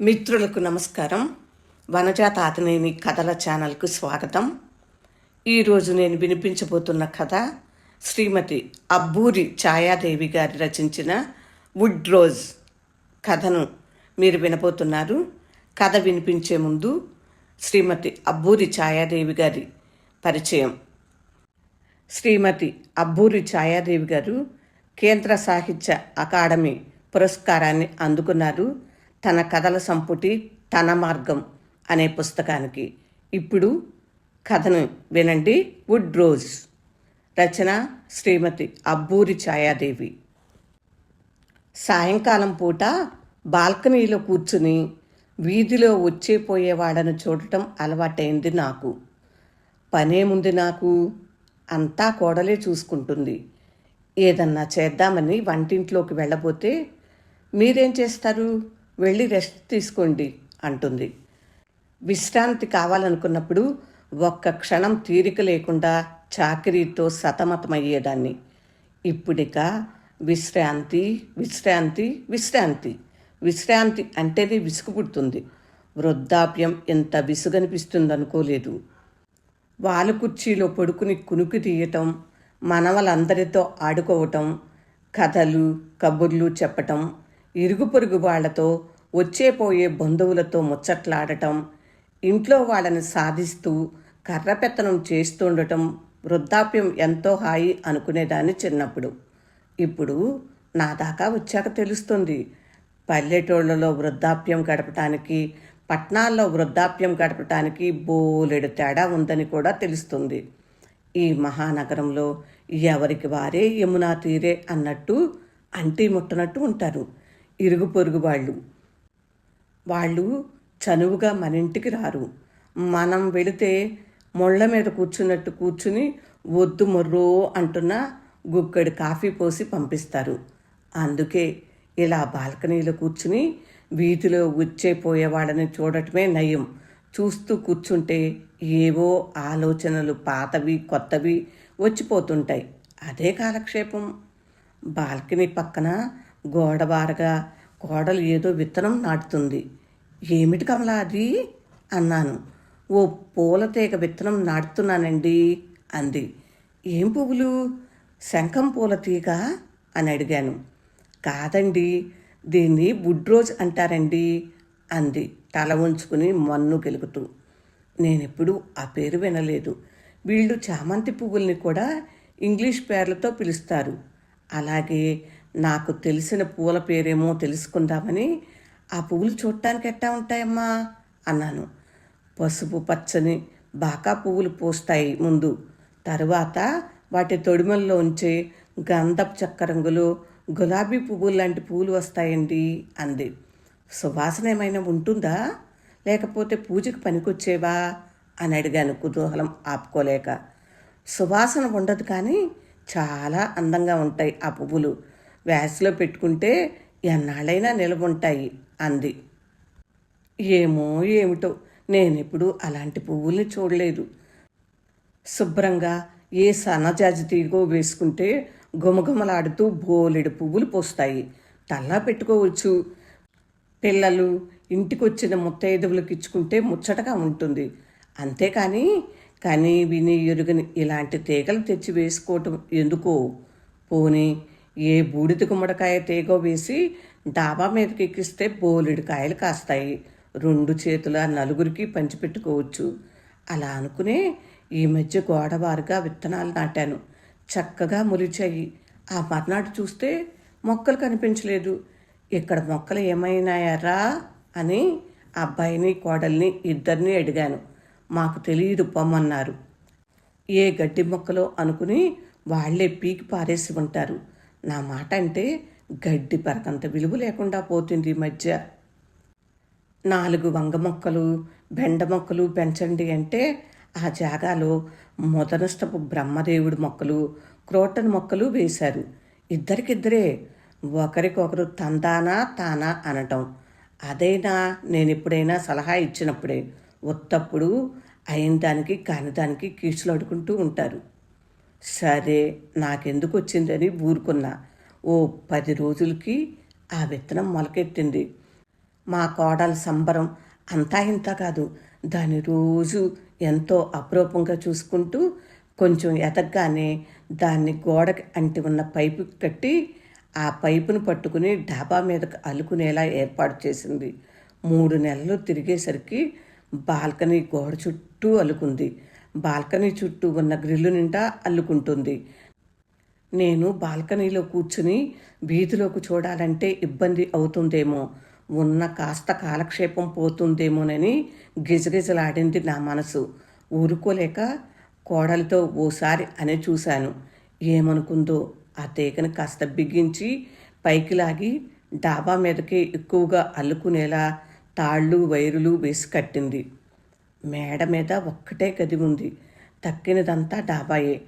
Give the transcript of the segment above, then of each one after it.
మిత్రులకు నమస్కారం. వనజాత ఆతనేని కథల ఛానల్కు స్వాగతం. ఈరోజు నేను వినిపించబోతున్న కథ శ్రీమతి అబ్బూరి ఛాయాదేవి గారి రచించిన వుడ్ రోజ్ కథను మీరు వినబోతున్నారు. కథ వినిపించే ముందు శ్రీమతి అబ్బూరి ఛాయాదేవి గారి పరిచయం. శ్రీమతి అబ్బూరి ఛాయాదేవి గారు కేంద్ర సాహిత్య అకాడమీ పురస్కారాన్ని అందుకున్నారు. తన కథల సంపుటి తన మార్గం అనే పుస్తకానికి. ఇప్పుడు కథను వినండి వుడ్ రోజ్. రచన శ్రీమతి అబ్బూరి ఛాయాదేవి. సాయంకాలం పూట బాల్కనీలో కూర్చుని వీధిలో వచ్చే పోయేవాడను చూడటం అలవాటైంది నాకు. పనేముంది నాకు అంతా కోడలే చూసుకుంటుంది. ఏదన్నా చేద్దామని వంటింట్లోకి వెళ్ళబోతే మీరేం చేస్తారు? వెళ్ళి రెస్ట్ తీసుకోండి అంటుంది. విశ్రాంతి కావాలనుకున్నప్పుడు ఒక్క క్షణం తీరిక లేకుండా చాకరీతో సతమతమయ్యేదాన్ని. ఇప్పుడిక విశ్రాంతి విశ్రాంతి విశ్రాంతి. విశ్రాంతి అంటేనే విసుగు పుడుతుంది. వృద్ధాప్యం ఎంత విసుగనిపిస్తుందనుకోలేదు. వాలు కుర్చీలో పడుకుని కునుకు తీయటం మనవలందరితో ఆడుకోవటం కథలు కబుర్లు చెప్పటం ఇరుగు పొరుగు వాళ్ళతో వచ్చే పోయే బంధువులతో ముచ్చట్లాడటం ఇంట్లో వాళ్ళని సాధిస్తూ కర్రపెత్తనం చేస్తుండటం వృద్ధాప్యం ఎంతో హాయి అనుకునేదాన్ని చిన్నప్పుడు. ఇప్పుడు నా దాకా వచ్చాక తెలుస్తుంది. పల్లెటూళ్ళలో వృద్ధాప్యం గడపటానికి పట్నాల్లో వృద్ధాప్యం గడపటానికి బోలెడు తేడా ఉందని కూడా తెలుస్తుంది. ఈ మహానగరంలో ఎవరికి వారే యమునా తీరే అన్నట్టు అంటి ముట్టనట్టు ఉంటారు. ఇరుగు పొరుగు వాళ్ళు. వాళ్ళు చనువుగా మన ఇంటికి రారు. మనం వెళితే ముళ్ళ మీద కూర్చున్నట్టు కూర్చుని వద్దు మొర్రో అంటున్న గుక్కడి కాఫీ పోసి పంపిస్తారు. అందుకే ఇలా బాల్కనీలో కూర్చుని వీధిలో వచ్చే పోయేవాళ్ళని చూడటమే నయం. చూస్తూ కూర్చుంటే ఏవో ఆలోచనలు పాతవి కొత్తవి వచ్చిపోతుంటాయి. అదే కాలక్షేపం. బాల్కనీ పక్కన గోడబారగా కోడలు ఏదో విత్తనం నాటుతుంది. ఏమిటి కమలా అది? అన్నాను. ఓ పూల తీగ విత్తనం నాటుతున్నానండి అంది. ఏం పువ్వులు? శంఖం పూల తీగ అని అడిగాను. కాదండి దీన్ని బుడ్రోజ్ అంటారండి అంది తల ఉంచుకుని మన్ను గెలుగుతూ. నేనెప్పుడు ఆ పేరు వినలేదు. వీళ్ళు చామంతి పువ్వుల్ని కూడా ఇంగ్లీష్ పేర్లతో పిలుస్తారు. అలాగే నాకు తెలిసిన పూల పేరేమో తెలుసుకుందామని ఆ పువ్వులు చూడటానికి ఎట్టా ఉంటాయమ్మా అన్నాను. పసుపు పచ్చని బాకా పువ్వులు పూస్తాయి ముందు. తరువాత వాటి తొడిమల్లో ఉంచే గంధపు చెక్క రంగులు గులాబీ పువ్వులు లాంటి పువ్వులు వస్తాయండి అంది. సువాసన ఏమైనా ఉంటుందా? లేకపోతే పూజకి పనికొచ్చేవా? అని అడిగాను కుతూహలం ఆపుకోలేక. సువాసన ఉండదు కానీ చాలా అందంగా ఉంటాయి ఆ పువ్వులు. వ్యాస్లో పెట్టుకుంటే ఎన్నాళ్ళైనా నిలబుంటాయి అంది. ఏమో ఏమిటో నేనెప్పుడు అలాంటి పువ్వుల్ని చూడలేదు. శుభ్రంగా ఏ సన్నజాజి తీగో వేసుకుంటే గుమగుమలాడుతూ బోలెడు పువ్వులు పోస్తాయి. తల్లా పెట్టుకోవచ్చు. పిల్లలు ఇంటికొచ్చిన ముత్తైదువులకు ఇచ్చుకుంటే ముచ్చటగా ఉంటుంది. అంతేకాని కని విని ఎరుగని ఇలాంటి తీగలు తెచ్చి వేసుకోవటం ఎందుకో? పోనీ ఏ బూడిద గుమ్మడికాయ తీగో వేసి డాబా మీదకి ఎక్కిస్తే బోలెడు కాయలు కాస్తాయి. రెండు చేతుల నలుగురికి పంచిపెట్టుకోవచ్చు అలా అనుకునే ఈ మధ్య గోడవారుగా విత్తనాలు నాటాను. చక్కగా మొలిచాయి ఆ మర్నాడు చూస్తే మొక్కలు కనిపించలేదు. ఇక్కడ మొక్కలు ఏమైనాయారా అని అబ్బాయిని కోడల్ని ఇద్దరిని అడిగాను. మాకు తెలియదు పొమ్మన్నారు. ఏ గడ్డి మొక్కలో అనుకుని వాళ్ళే పీకి పారేసి ఉంటారు. నా మాట అంటే గడ్డి పరకంత విలువ లేకుండా పోతుంది ఈ మధ్య. నాలుగు వంగ మొక్కలు బెండ మొక్కలు పెంచండి అంటే ఆ జాగాలో మొదనష్టపు బ్రహ్మదేవుడి మొక్కలు క్రోటన్ మొక్కలు వేశారు. ఇద్దరికిద్దరే ఒకరికొకరు తందానా తానా అనటం. అదైనా నేను ఎప్పుడైనా సలహా ఇచ్చినప్పుడే ఉత్తప్పుడు అయిన దానికి కాని దానికి కీచులు అడుకుంటూ ఉంటారు. సరే నాకెందుకు వచ్చిందని ఊరుకున్నా. ఓ పది రోజులకి ఆ విత్తనం మొలకెట్టింది మా కోడల సంబరం అంతా ఇంత కాదు. దాని రోజు ఎంతో అపురూపంగా చూసుకుంటూ కొంచెం ఎదగగానే దాన్ని గోడకి అంటి ఉన్న పైపు కట్టి ఆ పైపును పట్టుకుని డాబా మీదకు అలుకునేలా ఏర్పాటు చేసింది. మూడు నెలలు తిరిగేసరికి బాల్కనీ గోడ చుట్టూ అలుకుంది బాల్కనీ చుట్టూ ఉన్న గ్రిల్లు నిండా అల్లుకుంటుంది. నేను బాల్కనీలో కూర్చుని వీధిలోకి చూడాలంటే ఇబ్బంది అవుతుందేమో ఉన్న కాస్త కాలక్షేపం పోతుందేమోనని గిజగిజలాడింది నా మనసు. ఊరుకోలేక కోడలితో ఓసారి అనే చూశాను. ఏమనుకుందో ఆ తీగను కాస్త బిగించి పైకి లాగి డాబా మీదకి ఎక్కువగా అల్లుకునేలా తాళ్ళు వైరులు వేసి కట్టింది. మేడ మీద ఒక్కటే గది ఉంది. తక్కినదంతా డాబాయే.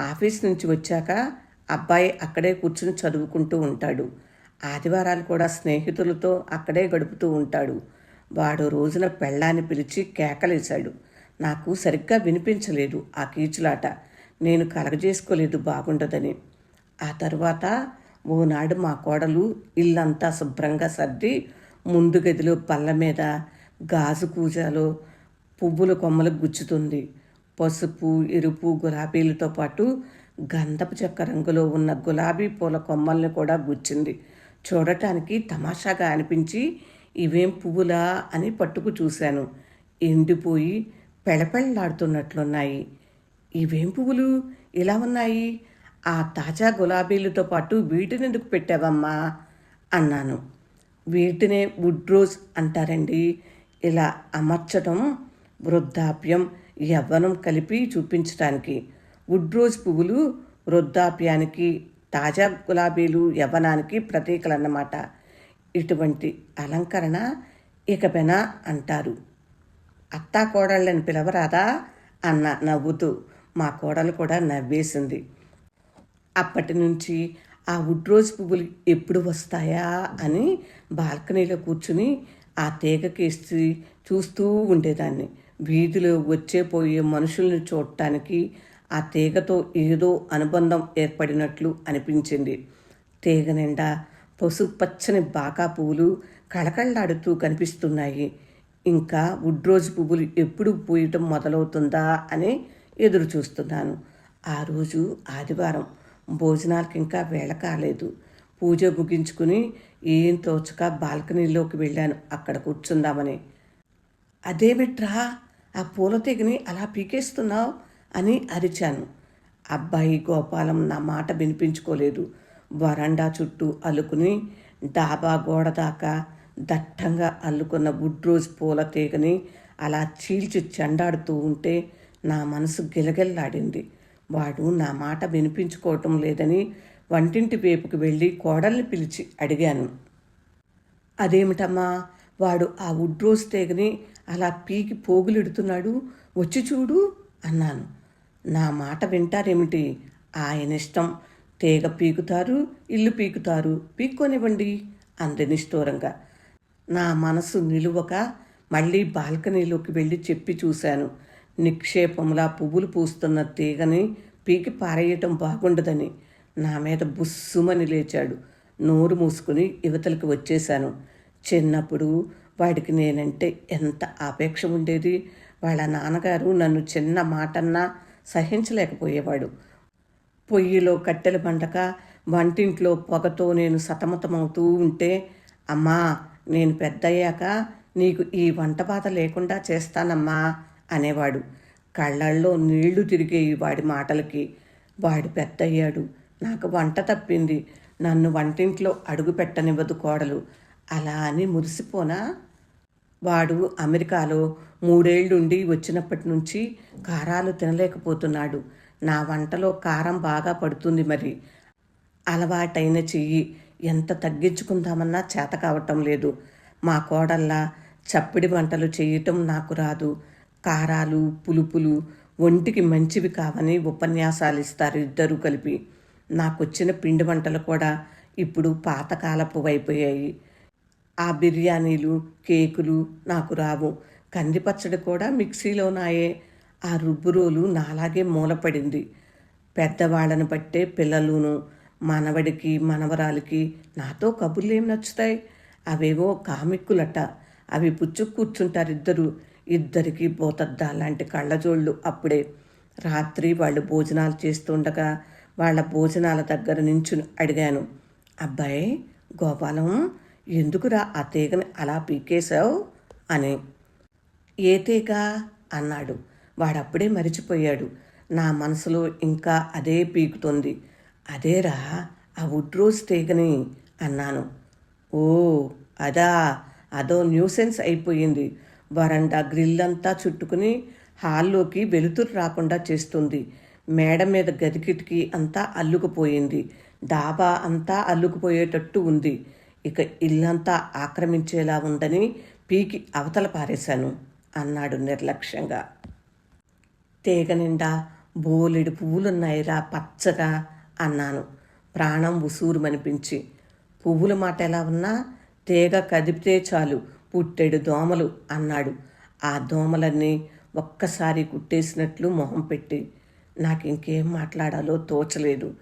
ఆఫీస్ నుంచి వచ్చాక అబ్బాయి అక్కడే కూర్చుని చదువుకుంటూ ఉంటాడు. ఆదివారాలు కూడా స్నేహితులతో అక్కడే గడుపుతూ ఉంటాడు. వాడు రోజున పెళ్ళాన్ని పిలిచి కేకలేశాడు. నాకు సరిగ్గా వినిపించలేదు ఆ కీచులాట. నేను కలగజేసుకోలేదు బాగుండదని. ఆ తర్వాత ఓనాడు మా కోడలు ఇల్లంతా శుభ్రంగా సర్ది ముందు గదిలో పళ్ళ మీద గాజు కూజాలో పువ్వుల కొమ్మలు గుచ్చుతుంది. పసుపు ఎరుపు గులాబీలతో పాటు గంధపు చెక్క రంగులో ఉన్న గులాబీ పూల కొమ్మల్ని కూడా గుచ్చింది. చూడటానికి తమాషాగా అనిపించి ఇవేం పువ్వులా అని పట్టుకు చూశాను. ఎండిపోయి పెళపెళ్ళాడుతున్నట్లున్నాయి ఇవేం పువ్వులు? ఇలా ఉన్నాయి. ఆ తాజా గులాబీలతో పాటు వీటిని ఎందుకు పెట్టావమ్మా? అన్నాను. వీటినే వుడ్ రోజ్ అంటారండి. ఇలా అమర్చడం వృద్ధాప్యం యవ్వనం కలిపి చూపించటానికి. వుడ్ రోజ్ పువ్వులు వృద్ధాప్యానికి తాజా గులాబీలు యవ్వనానికి ప్రతీకలన్నమాట. ఇటువంటి అలంకరణ ఇకపెన అంటారు. అత్తా కోడళ్ళని పిలవరాదా? అన్న నవ్వుతూ మా కోడలు కూడా నవ్వేసింది. అప్పటి నుంచి ఆ వుడ్ రోజ్ పువ్వులు ఎప్పుడు వస్తాయా అని బాల్కనీలో కూర్చుని ఆ తీగకేసి చూస్తూ ఉండేదాన్ని. వీధిలో వచ్చే పోయే మనుషుల్ని చూడటానికి ఆ తీగతో ఏదో అనుబంధం ఏర్పడినట్లు అనిపించింది. తీగ నిండా పసుపు పచ్చని బాకా పువ్వులు కళకళలాడుతూ కనిపిస్తున్నాయి. ఇంకా వుడ్రోజు పువ్వులు ఎప్పుడు పూయటం మొదలవుతుందా అని ఎదురు చూస్తున్నాను ఆ రోజు ఆదివారం. భోజనాలకు ఇంకా వేళ కాలేదు. పూజ ముగించుకుని ఏం తోచక బాల్కనీలోకి వెళ్ళాను అక్కడ కూర్చుందామని. అదేమిట్రా? ఆ పూల తీగని అలా పీకేస్తున్నావు అని అరిచాను. అబ్బాయి గోపాలం నా మాట వినిపించుకోలేదు. వరండా చుట్టూ అల్లుకుని డాబా గోడ దాకా దట్టంగా అల్లుకున్న వుడ్ రోజ్ పూల తీగని అలా చీల్చి చెండాడుతూ ఉంటే నా మనసు గిలగిల్లాడింది. వాడు నా మాట వినిపించుకోవటం లేదని వంటింటి వైపుకి వెళ్ళి కోడల్ని పిలిచి అడిగాను. అదేమిటమ్మా? వాడు ఆ వుడ్ రోజ్ తీగని అలా పీకి పోగులిడుతున్నాడు వచ్చి చూడు అన్నాను. నా మాట వింటారేమిటి? ఆయన ఇష్టం. తీగ పీకుతారు ఇల్లు పీకుతారు. పీక్కొనివ్వండి అంది నిష్ఠూరంగా. నా మనసు నిలువక మళ్ళీ బాల్కనీలోకి వెళ్ళి చెప్పి చూశాను. నిక్షేపంలా పువ్వులు పూస్తున్న తీగని పీకి పారేయటం బాగుండదని. నా మీద బుస్సుమని లేచాడు. నోరు మూసుకుని యువతలకు వచ్చేశాను. చిన్నప్పుడు వాడికి నేనంటే ఎంత ఆపేక్ష ఉండేది వాళ్ళ నాన్నగారు నన్ను చిన్న మాటన్నా సహించలేకపోయేవాడు. పొయ్యిలో కట్టెలు పండక వంటింట్లో పొగతో నేను సతమతమవుతూ ఉంటే అమ్మా నేను పెద్దయ్యాక నీకు ఈ వంట బాధ లేకుండా చేస్తానమ్మా అనేవాడు. కళ్ళల్లో నీళ్ళు తిరిగేవి వాడి మాటలకి వాడు పెద్దయ్యాడు నాకు వంట తప్పింది. నన్ను వంటింట్లో అడుగు పెట్టనివ్వదు కోడలు. అలా అని మురిసిపోనా? వాడు అమెరికాలో మూడేళ్ళుండి వచ్చినప్పటి నుంచి కారాలు తినలేకపోతున్నాడు. నా వంటలో కారం బాగా పడుతుంది మరి. అలవాటైన చెయ్యి ఎంత తగ్గించుకుందామన్నా చేత కావటం లేదు. మా కోడల్లా చప్పిడి వంటలు చేయటం నాకు రాదు. కారాలు పులుపులు ఒంటికి మంచివి కావని ఉపన్యాసాలు ఇస్తారు ఇద్దరు కలిపి. నాకొచ్చిన పిండి వంటలు కూడా ఇప్పుడు పాతకాలపు అయిపోయాయి ఆ బిర్యానీలు కేకులు నాకు రావు. కందిపచ్చడి కూడా మిక్సీలోనాయే. ఆ రుబ్బురోలు నాలాగే మూలపడింది. పెద్దవాళ్ళని బట్టే పిల్లలును మనవడికి మనవరాలకి నాతో కబుర్లేం నచ్చుతాయి? అవేవో కామిక్కులట. అవి పుచ్చుకు కూర్చుంటారు ఇద్దరు ఇద్దరికి బోతద్దా లాంటి కళ్ళజోళ్ళు అప్పుడే. రాత్రి వాళ్ళు భోజనాలు చేస్తుండగా వాళ్ళ భోజనాల దగ్గర నుంచి అడిగాను. అబ్బాయి గోపాలం ఎందుకురా ఆ తీగని అలా పీకేశావు అని. ఏ తీగ? అన్నాడు. వాడప్పుడే మరిచిపోయాడు. నా మనసులో ఇంకా అదే పీకుతుంది. అదేరా ఆ వుడ్ రోజ్ తీగని? అన్నాను. ఓ అదా. అదో న్యూసెన్స్ అయిపోయింది. వరండా గ్రిల్ అంతా చుట్టుకుని హాల్లోకి వెలుతురు రాకుండా చేస్తుంది. మేడ మీద గది కిటికీ అంతా అల్లుకుపోయింది. డాబా అంతా అల్లుకుపోయేటట్టు ఉంది. ఇక ఇల్లంతా ఆక్రమించేలా ఉందని పీకి అవతల పారేశాను అన్నాడు నిర్లక్ష్యంగా. తీగ నిండా బోలెడు పువ్వులున్నాయిరా పచ్చగా అన్నాను. ప్రాణం ఉసూరుమనిపించి. పువ్వుల మాట ఎలా ఉన్నా తీగ కదిపితే చాలు పుట్టెడు దోమలు అన్నాడు. ఆ దోమలన్నీ ఒక్కసారి కుట్టేసినట్లు మొహం పెట్టి. నాకు ఇంకేం మాట్లాడాలో తోచలేదు.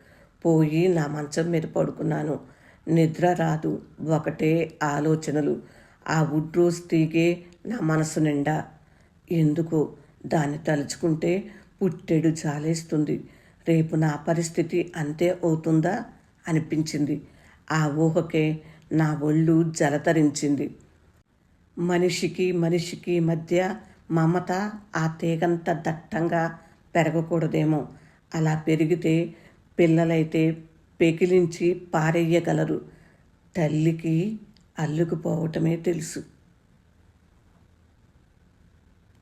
పోయి నా మంచం మీద పడుకున్నాను. నిద్ర రాదు. ఒకటే ఆలోచనలు. ఆ వుడ్ రోజ్ తీగే నా మనసు నిండా. ఎందుకో దాన్ని తలుచుకుంటే పుట్టెడు జాలేస్తుంది. రేపు నా పరిస్థితి అంతే అవుతుందా? అనిపించింది. ఆ ఊహకే నా ఒళ్ళు జలతరించింది. మనిషికి మనిషికి మధ్య మమత ఆ తీగంత దట్టంగా పెరగకూడదేమో. అలా పెరిగితే పిల్లలైతే పెకిలించి పారేయగలరు. తల్లికి అల్లుకుపోవటమే తెలుసు.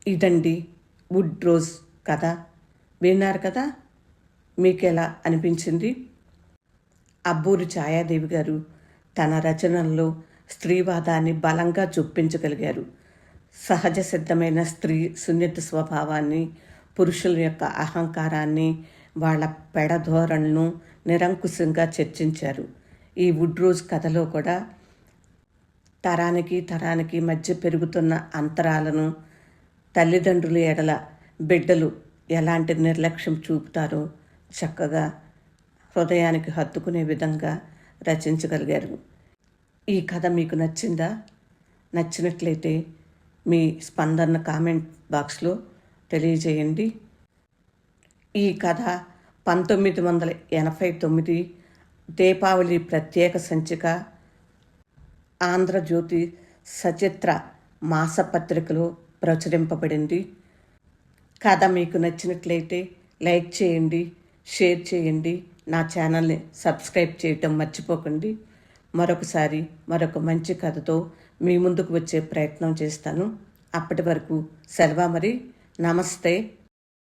ఇదండి వుడ్ రోజ్ కథ. విన్నారు కదా? మీకు ఎలా అనిపించింది? అబ్బూరి ఛాయాదేవి గారు తన రచనల్లో స్త్రీవాదాన్ని బలంగా చొప్పించగలిగారు. సహజ సిద్ధమైన స్త్రీ సున్నిత స్వభావాన్ని పురుషుల యొక్క అహంకారాన్ని వాళ్ళ పెడధోరణను నిరంకుశంగా చర్చించారు. ఈ వుడ్ రోజ్ కథలో కూడా తరానికి తరానికి మధ్య పెరుగుతున్న అంతరాలను తల్లిదండ్రుల ఎడల బిడ్డలు ఎలాంటి నిర్లక్ష్యం చూపుతారో చక్కగా హృదయానికి హత్తుకునే విధంగా రచించగలిగారు. ఈ కథ మీకు నచ్చిందా? నచ్చినట్లయితే మీ స్పందన కామెంట్ బాక్స్లో తెలియజేయండి. ఈ కథ పంతొమ్మిది వందల ఎనభై తొమ్మిది దీపావళి ప్రత్యేక సంచిక ఆంధ్రజ్యోతి సచిత్ర మాసపత్రికలో ప్రచురింపబడింది. కథ మీకు నచ్చినట్లయితే లైక్ చేయండి షేర్ చేయండి నా ఛానల్ని సబ్స్క్రైబ్ చేయటం మర్చిపోకండి. మరొకసారి మరొక మంచి కథతో మీ ముందుకు వచ్చే ప్రయత్నం చేస్తాను. అప్పటి వరకు సెలవు మరి. నమస్తే.